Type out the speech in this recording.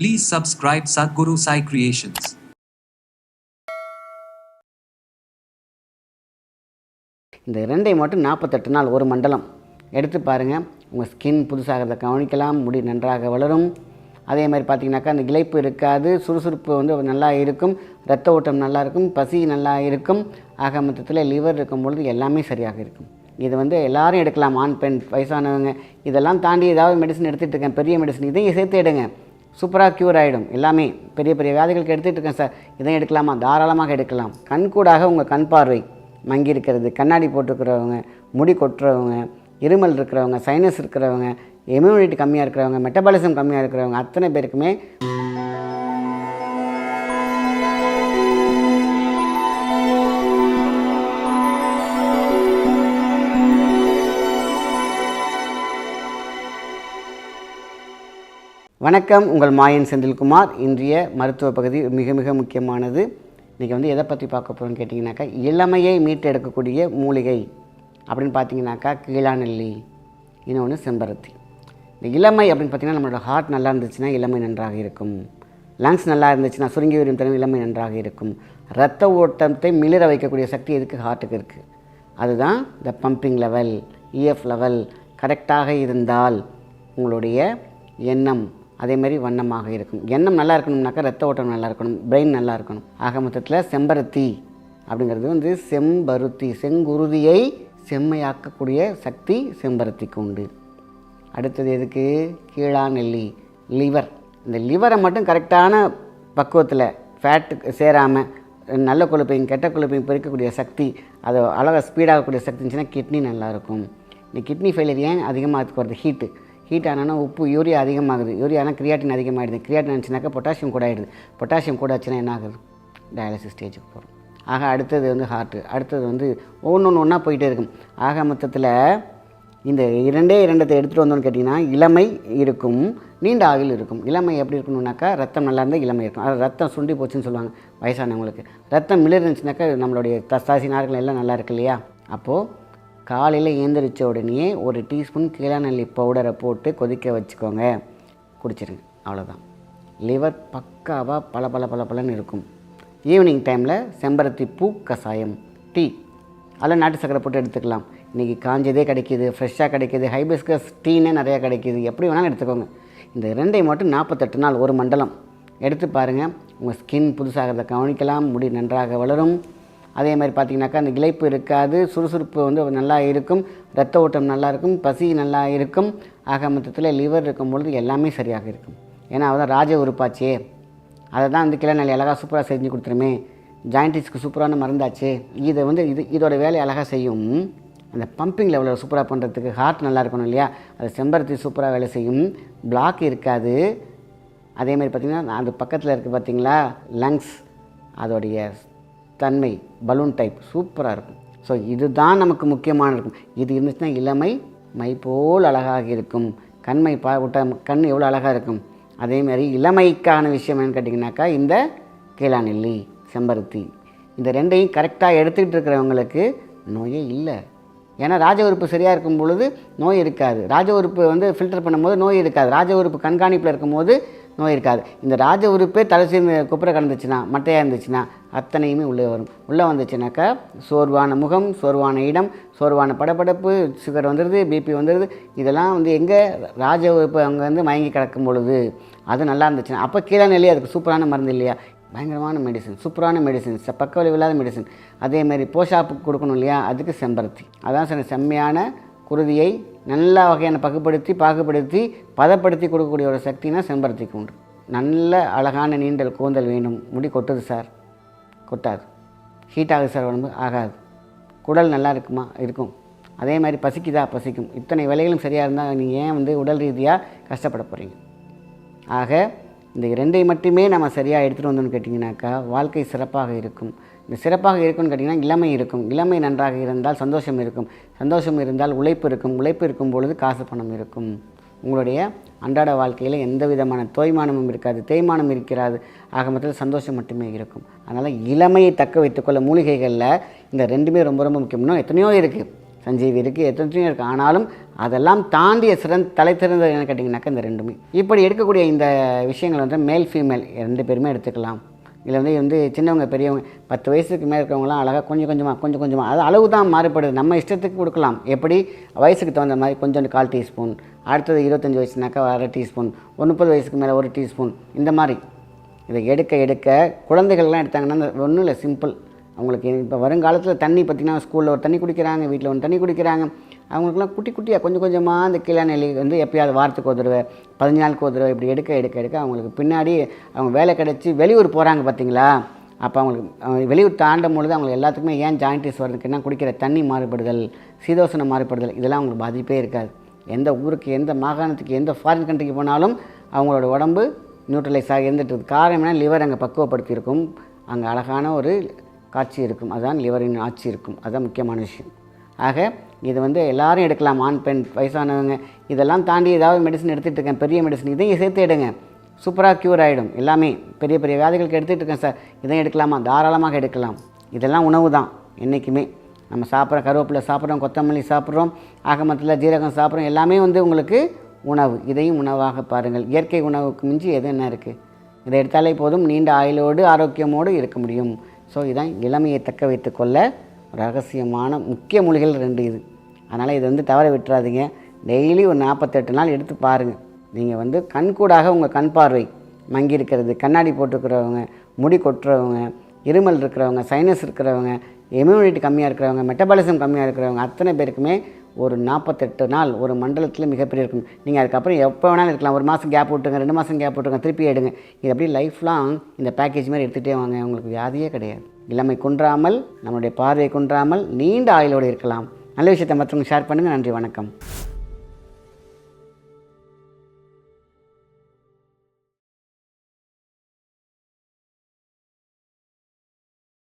Please subscribe Sadhguru Sai Creations. இந்த இரண்டை மட்டும் நாற்பத்தெட்டு நாள் ஒரு மண்டலம். எடுத்து பாருங்கள் உங்கள் ஸ்கின் புதுசாகிறத கவனிக்கலாம் முடி நன்றாக வளரும். அதே மாதிரி பார்த்தீங்கனாக்கா அந்த இழைப்பு இருக்காது சுறுசுறுப்பு வந்து நல்லா இருக்கும் ரத்த ஓட்டம் நல்லா இருக்கும் பசி நல்லா இருக்கும். ஆக மொத்தத்தில் லிவர் இருக்கும் பொழுது எல்லாமே சரியாக இருக்கும். இது வந்து எல்லாரும் எடுக்கலாம் ஆண் பெண் வயசானவங்க. இதெல்லாம் தாண்டி ஏதாவது மெடிசன் எடுத்துகிட்டு இருக்கேன் பெரிய மெடிசன் இதையும் சேர்த்து எடுங்க. சூப்பராக க்யூர் ஆகிடும் எல்லாமே பெரிய பெரிய வியாதிகளுக்கு எடுத்துகிட்டு இருக்கேன் சார். இதையும் எடுக்கலாமா? தாராளமாக எடுக்கலாம். கண்கூடாக உங்கள் கண் பார்வை மங்கி இருக்கிறது. கண்ணாடி போட்டுருக்கிறவங்க முடி கொட்டுறவங்க இருமல் இருக்கிறவங்க சைனஸ் இருக்கிறவங்க இம்யூனிட்டி கம்மியாக இருக்கிறவங்க மெட்டபாலிசம் கம்மியாக இருக்கிறவங்க அத்தனை பேருக்குமே வணக்கம் உங்கள் மாயன் செந்தில்குமார். இன்றைய மருத்துவ பகுதி மிக மிக முக்கியமானது. இன்றைக்கி வந்து எதை பற்றி பார்க்க போகிறோம்னு கேட்டிங்கனாக்கா இளமையை மீட்டெடுக்கக்கூடிய மூலிகை அப்படின்னு பார்த்தீங்கன்னாக்கா கீழாநெல்லி இன்னொன்று செம்பருத்தி. இந்த இளமை அப்படின்னு பார்த்தீங்கன்னா நம்மளோட ஹார்ட் நல்லா இருந்துச்சுன்னா இளமை நன்றாக இருக்கும். லங்ஸ் நல்லா இருந்துச்சுன்னா சுருங்கி வரும் திறன் இளமை நன்றாக இருக்கும். ரத்த ஓட்டத்தை மிளிர வைக்கக்கூடிய சக்தி எதுக்கு? ஹார்ட்டுக்கு இருக்குது அதுதான் இந்த பம்பிங் லெவல் இஎஃப் லெவல் கரெக்டாக இருந்தால் உங்களுடைய எண்ணம் அதே மாதிரி வண்ணமாக இருக்கும் எண்ணம் நல்லா இருக்கணும்னாக்கா ரத்த ஓட்டம் நல்லா இருக்கணும். பிரெயின் நல்லா இருக்கணும். ஆக மொத்தத்தில் செம்பருத்தி அப்படிங்கிறது வந்து செம்பருத்தி செங்குருதியை செம்மையாக்கக்கூடிய சக்தி செம்பருத்திக்கு உண்டு. அடுத்தது எதுக்கு? கீழா நெல்லி லிவர் இந்த லிவரை மட்டும் கரெக்டான பக்குவத்தில் ஃபேட்டு சேராமல் நல்ல கொழுப்பையும் கெட்ட கொழுப்பையும் பிரிக்கக்கூடிய சக்தி அதை அழகாக ஸ்பீடாகக்கூடிய சக்தி இருந்துச்சுன்னா கிட்னி நல்லாயிருக்கும் இந்த கிட்னி ஃபெயிலியர் ஏன் அதிகமாக அதுக்கு வருது? ஹீட்டு ஹீட் ஆனால் உப்பு யூரியா அதிகமாகுது. யூரியானா கிரியாட்டின் அதிகமாகிடுது கிரியாட்டின் ஆச்சுனாக்கா பொட்டாசியம் கூட ஆகிடுது பொட்டாசியம் கூட ஆச்சுன்னா என்ன ஆகுது? டயாலிசிஸ் ஸ்டேஜுக்கு போகிறோம் ஆக அடுத்தது வந்து ஹார்ட்டு அடுத்தது வந்து ஒன்று ஒன்றா போயிட்டே இருக்கும். ஆக மொத்தத்தில் இந்த இரண்டே இரண்டத்தை எடுத்துகிட்டு வந்தோம்னு கேட்டிங்கன்னா இளமை இருக்கும் நீண்ட ஆயுள் இருக்கும். இளமை எப்படி இருக்கணும்னாக்கா ரத்தம் நல்லா இருந்தால் இளமை இருக்கும். அதாவது ரத்தம் சுண்டி போச்சுன்னு சொல்லுவாங்க வயசானவங்களுக்கு. ரத்தம் மிளர் இருந்துச்சுனாக்கா நம்மளுடைய தசாசி நார்கள் எல்லாம் நல்லா இருக்கு இல்லையா? அப்போது காலையில் ஏந்திரிச்ச உடனே ஒரு டீஸ்பூன் கீழாநெல்லி பவுடரை போட்டு கொதிக்க வச்சுக்கோங்க. குடிச்சிருங்க. அவ்வளோதான் லிவர் பக்காவாக பல பல பல பலன்னு இருக்கும். ஈவினிங் டைமில் செம்பருத்தி பூ கஷாயம் டீ அதில் நாட்டு சக்கரை போட்டு எடுத்துக்கலாம். இன்றைக்கி காஞ்சதே கிடைக்கிது ஃப்ரெஷ்ஷாக கிடைக்கிது ஹைபிஸ்கஸ் டீனே நிறையா கிடைக்கிது. எப்படி வேணாலும் எடுத்துக்கோங்க. இந்த ரெண்டை மட்டும் நாற்பத்தெட்டு நாள் ஒரு மண்டலம். எடுத்து பாருங்கள் உங்கள் ஸ்கின் புதுசாகிறத கவனிக்கலாம். முடி நன்றாக வளரும். அதே மாதிரி பார்த்தீங்கன்னாக்கா அந்த இளைப்பு இருக்காது சுறுசுறுப்பு வந்து நல்லா இருக்கும் ரத்த ஓட்டம் நல்லா இருக்கும் பசி நல்லா இருக்கும். ஆக மொத்தத்தில் லிவர் இருக்கும் பொழுது எல்லாமே சரியாக இருக்கும். ஏன்னா அவதான் ராஜ உறுப்பாச்சே. அதை தான் வந்து கிளநெல்லி அழகாக சூப்பராக செஞ்சு கொடுத்துருமே. ஜாயின்டிஸ்க்கு சூப்பரான மருந்தாச்சு. இதை வந்து இது இதோட வேலையை அழகாக செய்யும். அந்த பம்பிங் லெவலில் சூப்பராக பண்ணுறதுக்கு ஹார்ட் நல்லா இருக்கணும் இல்லையா? அது செம்பருத்தி சூப்பராக வேலை செய்யும். பிளாக் இருக்காது. அதே மாதிரி பார்த்திங்கன்னா அது பக்கத்தில் இருக்குது பார்த்திங்களா? லங்ஸ் அதோடைய தன்மை பலூன் டைப் சூப்பராக இருக்கும். ஸோ இதுதான் நமக்கு முக்கியமான இருக்கும். இது இருந்துச்சுன்னா இளமை மை போல் அழகாக இருக்கும். கண்மை பா விட்ட கண் எவ்வளோ அழகாக இருக்கும்? அதேமாரி இளமைக்கான விஷயம் என்னன்னு கேட்டிங்கனாக்கா இந்த கீழாநெல்லி செம்பருத்தி. இந்த ரெண்டையும் கரெக்டாக எடுத்துக்கிட்டு இருக்கிறவங்களுக்கு நோயே இல்லை. ஏன்னா ராஜ உறுப்பு சரியாக இருக்கும் பொழுது நோய் இருக்காது. ராஜ உறுப்பு வந்து ஃபில்டர் பண்ணும்போது நோய் இருக்காது. ராஜ உறுப்பு கண்காணிப்பில் இருக்கும்போது நோய் இருக்காது. இந்த ராஜ உறுப்பே தலை சேர்ந்து குப்புற கலந்துச்சுன்னா மட்டையாக இருந்துச்சுன்னா அத்தனையுமே உள்ளே வரும். உள்ளே வந்துச்சுனாக்கா சோர்வான முகம் சோர்வான இடம் சோர்வான படபடப்பு சுகர் வந்துடுது பிபி வந்துடுது இதெல்லாம் வந்து எங்கே ராஜ உறுப்பு அங்கே வந்து மயங்கி கிடக்கும் பொழுது அது நல்லா இருந்துச்சுன்னா அப்போ கீழே நிலையே அதுக்கு சூப்பரான மருந்து இல்லையா? பயங்கரமான மெடிசன் சூப்பரான மெடிசன் பக்க விளைவில்லாத மெடிசன் அதேமாதிரி போஷாப்புக்கு கொடுக்கணும் இல்லையா? அதுக்கு செம்பருத்தி. அதான் சொன்ன செம்மையான குருதியை நல்ல வகையான பகுப்படுத்தி பாகுபடுத்தி பதப்படுத்தி கொடுக்கக்கூடிய ஒரு சக்தினா செம்பருத்திக்கு உண்டு நல்ல அழகான நீண்டல் கூந்தல் வேணும் முடி கொட்டுது சார் கொட்டாது. ஹீட் ஆகுது சார் உடம்பு. ஆகாது. குடல் நல்லா இருக்குமா? இருக்கும். அதே மாதிரி பசிக்குதா? பசிக்கும். இத்தனை வேலைகளும் சரியாக இருந்தால் நீங்கள் ஏன் வந்து உடல் ரீதியாக கஷ்டப்பட போகிறீங்க ஆக இந்த இரண்டை மட்டுமே நம்ம சரியாக எடுத்துகிட்டு வந்தோம்னு கேட்டிங்கனாக்கா வாழ்க்கை சிறப்பாக இருக்கும். சிறப்பாக இருக்கும்னு கேட்டிங்கன்னா இளமை இருக்கும். இளமை நன்றாக இருந்தால் சந்தோஷம் இருக்கும். சந்தோஷம் இருந்தால் உழைப்பு இருக்கும். உழைப்பு இருக்கும் பொழுது காசு பணம் இருக்கும். உங்களுடைய அன்றாட வாழ்க்கையில் எந்த விதமான தோய்மானமும் இருக்காது. தேய்மானம் இருக்கிறாது. ஆக மொத்தத்தில் சந்தோஷம் மட்டுமே இருக்கும். அதனால் இளமையை தக்க வைத்துக்கொள்ள மூலிகைகளில் இந்த ரெண்டுமே ரொம்ப ரொம்ப முக்கியம். இன்னும் எத்தனையோ இருக்குது சஞ்சீவி இருக்குது எத்தனையோ இருக்குது ஆனாலும் அதெல்லாம் தாண்டிய சிறந்த தலை சிறந்தது என்ன கேட்டிங்கனாக்கா இந்த ரெண்டுமே. இப்படி எடுக்கக்கூடிய இந்த விஷயங்கள் வந்து மேல் ஃபீமேல் ரெண்டு பேருமே எடுத்துக்கலாம். இதில் வந்து வந்து சின்னவங்க பெரியவங்க பத்து வயசுக்கு மேலே இருக்கிறவங்களாம் அழகாக கொஞ்சம் கொஞ்சமாக கொஞ்சம் கொஞ்சமாக அது அளவு தான் மாறுபடுது. நம்ம இஷ்டத்துக்கு கொடுக்கலாம். எப்படி? வயசுக்கு தகுந்த மாதிரி கொஞ்சோண்டு கால் டீஸ்பூன் அடுத்தது இருபத்தஞ்சி வயசுனாக்கா அரை டீஸ்பூன் ஒரு முப்பது வயசுக்கு மேலே ஒரு டீஸ்பூன் இந்த மாதிரி. இதை எடுக்க எடுக்க குழந்தைகள்லாம் எடுத்தாங்கன்னா ஒன்றும் இல்லை சிம்பிள். அவங்களுக்கு இப்போ வருங்காலத்தில் தண்ணி பார்த்திங்கன்னா ஸ்கூலில் ஒரு தண்ணி குடிக்கிறாங்க வீட்டில் ஒன்று தண்ணி குடிக்கிறாங்க. அவங்களுக்குலாம் குட்டி குட்டியாக கொஞ்சம் கொஞ்சமாக அந்த கீழே வந்து எப்பயாவது வாரத்துக்கு ஒரு தடவை பதினஞ்சு நாளுக்கு ஒரு தடவை இப்படி எடுக்க எடுக்க எடுக்க அவங்களுக்கு பின்னாடி அவங்க வேலை கிடச்சி வெளியூர் போகிறாங்க பார்த்தீங்களா? அப்போ அவங்களுக்கு அவங்க வெளியூர் தாண்டும் பொழுது அவங்களுக்கு எல்லாத்துக்குமே ஏன் ஜாயின்டிஸ் வர்றதுக்குன்னா குடிக்கிற தண்ணி மாறுபடுதல் சீதோசன மாறுபடுதல் இதெல்லாம் அவங்களுக்கு பாதிப்பே இருக்காது. எந்த ஊருக்கு எந்த மாகாணத்துக்கு எந்த ஃபாரின் கண்ட்ரிக்கு போனாலும் அவங்களோட உடம்பு நியூட்ரலைஸ் ஆகி இருந்துட்டு இருக்கு. காரணம் என்ன? லிவர் அங்கே பக்குவப்படுத்தியிருக்கும். அங்கே அழகான ஒரு காட்சி இருக்கும். அதுதான் லிவரின் ஆட்சி இருக்கும். அதுதான் முக்கியமான விஷயம். ஆக இது வந்து எல்லாரும் எடுக்கலாம். ஆண் பெண் வயசானவங்க. இதெல்லாம் தாண்டி ஏதாவது மெடிசன் எடுத்துகிட்டு இருக்கேன். பெரிய மெடிசன் இதையும் சேர்த்து எடுங்க. சூப்பராக க்யூர் ஆகிடும் எல்லாமே. பெரிய பெரிய வியாதிகளுக்கு எடுத்துகிட்டு இருக்கேன் சார் இதையும் எடுக்கலாமா? தாராளமாக எடுக்கலாம். இதெல்லாம் உணவு தான் என்றைக்குமே நம்ம சாப்பிட்ற கருவேப்பிலை சாப்பிட்றோம் கொத்தமல்லி சாப்பிட்றோம் ஆகமத்தில் ஜீரகம் சாப்பிட்றோம். எல்லாமே வந்து உங்களுக்கு உணவு. இதையும் உணவாக பாருங்கள். இயற்கை உணவுக்கு மிஞ்சி எது என்ன இருக்குது இதை எடுத்தாலே போதும். நீண்ட ஆயுளோடு ஆரோக்கியமோடு இருக்க முடியும். ஸோ இதான் இளமையை தக்க வைத்துக்கொள்ள ரகசியமான முக்கிய மொழிகள் ரெண்டு இது. அதனால் இது வந்து தவற விட்டுறாதீங்க. டெய்லி ஒரு நாற்பத்தெட்டு நாள் எடுத்து பாருங்கள் நீங்கள் வந்து கண்கூடாக உங்கள் கண் பார்வை. மங்கி இருக்கிறது கண்ணாடி போட்டுக்கிறவங்க முடி கொட்டுறவங்க இருமல் இருக்கிறவங்க சைனஸ் இருக்கிறவங்க இம்யூனிட்டி கம்மியாக இருக்கிறவங்க மெட்டபாலிசம் கம்மியாக இருக்கிறவங்க அத்தனை பேருக்குமே ஒரு நாற்பத்தெட்டு நாள் ஒரு மண்டலத்தில் மிகப்பெரிய இருக்கும். நீங்கள் அதுக்கப்புறம் எப்போ வேணாலும் இருக்கலாம். ஒரு மாதம் கேப் விட்டுங்க ரெண்டு மாதம் கேப் விட்டுங்க திருப்பி எடுங்க. இது அப்படியே லைஃப் லாங் இந்த பேக்கேஜ் மாதிரி எடுத்துகிட்டே வாங்க. உங்களுக்கு வியாதியே கிடையாது. இளமை குன்றாமல் நம்மளுடைய பார்வை குன்றாமல் நீண்ட ஆயுளோடு இருக்கலாம். நல்ல விஷயத்தை மற்றவங்க ஷேர் பண்ணுங்கள் நன்றி வணக்கம்.